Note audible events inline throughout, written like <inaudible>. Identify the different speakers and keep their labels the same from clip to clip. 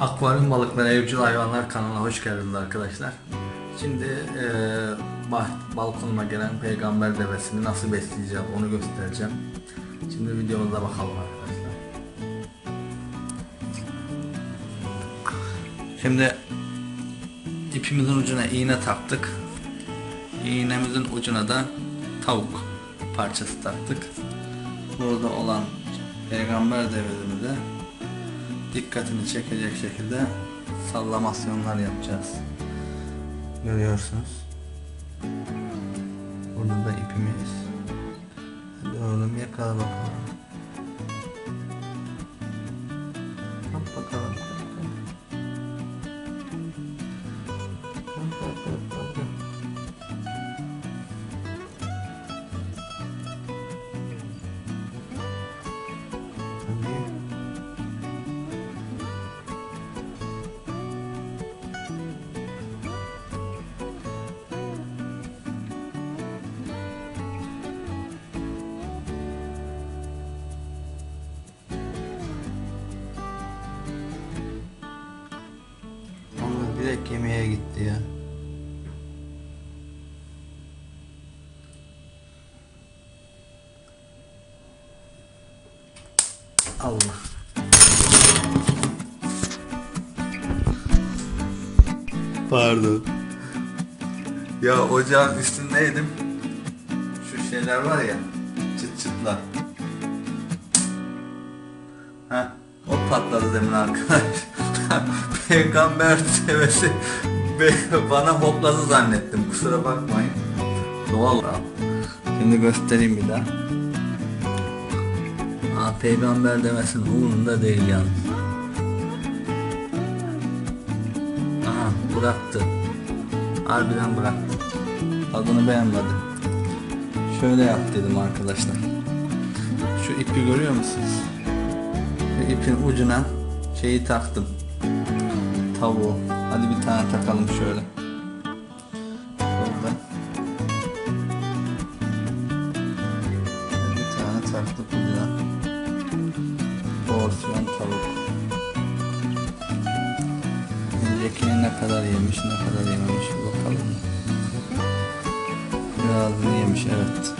Speaker 1: Akvaryum Balıkları Evcil Hayvanlar kanalına hoş geldiniz arkadaşlar. Şimdi e, bah- balkonuma gelen peygamber devesini nasıl besleyeceğim onu göstereceğim. Şimdi videomuza bakalım arkadaşlar. Şimdi ipimizin ucuna iğne taktık. İğnemizin ucuna da tavuk parçası taktık. Burada olan peygamber devemize dikkatini çekecek şekilde sallamasyonlar yapacağız. Görüyorsunuz. Burada da ipimiz. Hadi oğlum yakala bakalım. Direkt yemeğe gitti ya. Allah. Pardon. Ya ocağın üstündeydim. Şu şeyler var ya. Çıt çıtlar. Heh, o patladı demin arkadaş. <laughs> Peygamber sevesi bana hopladı zannettim. Kusura bakmayın. Doğal. Şimdi göstereyim bir daha. Aa, peygamber demesinin umurunda değil yalnız. Aha bıraktı. Harbiden bıraktı. Adını beğenmedi. Şöyle yap dedim arkadaşlar. Şu ipi görüyor musunuz? Şu ipin ucuna şeyi taktım. Tavuğu. Hadi bir tane takalım şöyle. Şurada. Bir tane taktık ucuna. Porsiyon tavuk. Öncekine ne kadar yemiş ne kadar yememiş bakalım. Biraz yemiş evet.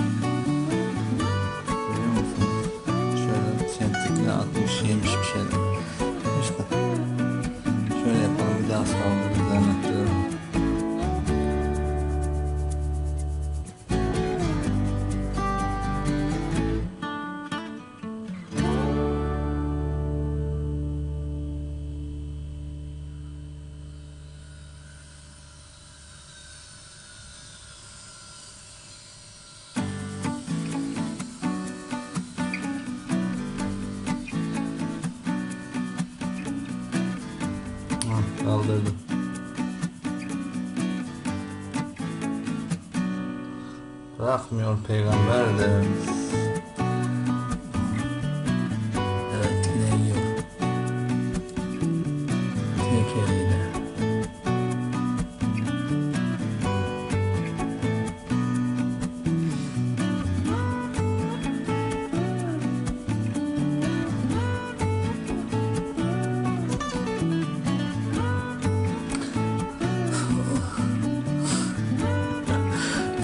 Speaker 1: Kaldırdım. Bırakmıyor peygamber de.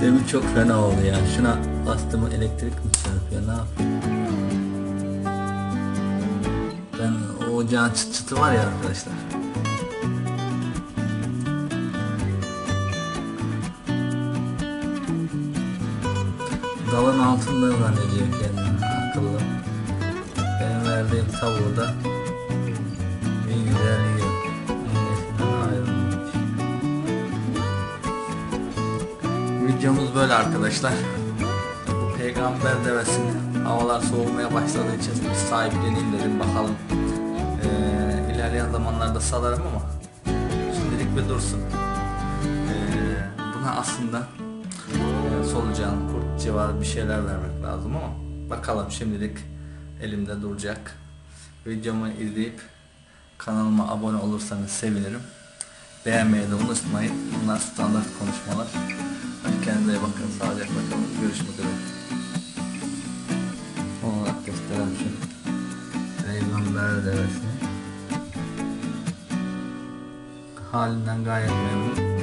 Speaker 1: Demin çok fena oldu ya. Şuna bastığımı elektrik mi çarpıyor ne yapıyor? Ben o ocağın çıt çıtı var ya arkadaşlar. Dalın altında zannediyor kendini akıllı. Benim verdiğim tavuğu da bir güzel Videomuz böyle arkadaşlar. Peygamber devesini havalar soğumaya başladığı için sahipleneyim dedim bakalım. Ee, ilerleyen zamanlarda salarım ama şimdilik bir dursun. Ee, buna aslında e, solucan, kurt civarı bir şeyler vermek lazım ama bakalım şimdilik elimde duracak. Videomu izleyip kanalıma abone olursanız sevinirim. Beğenmeyi de unutmayın. Bunlar standart konuşmalar. Kendinize iyi bakın. Sağlıcakla kalın. Görüşmek üzere. Son olarak gösteren şu Peygamber devesini halinden gayet memnun.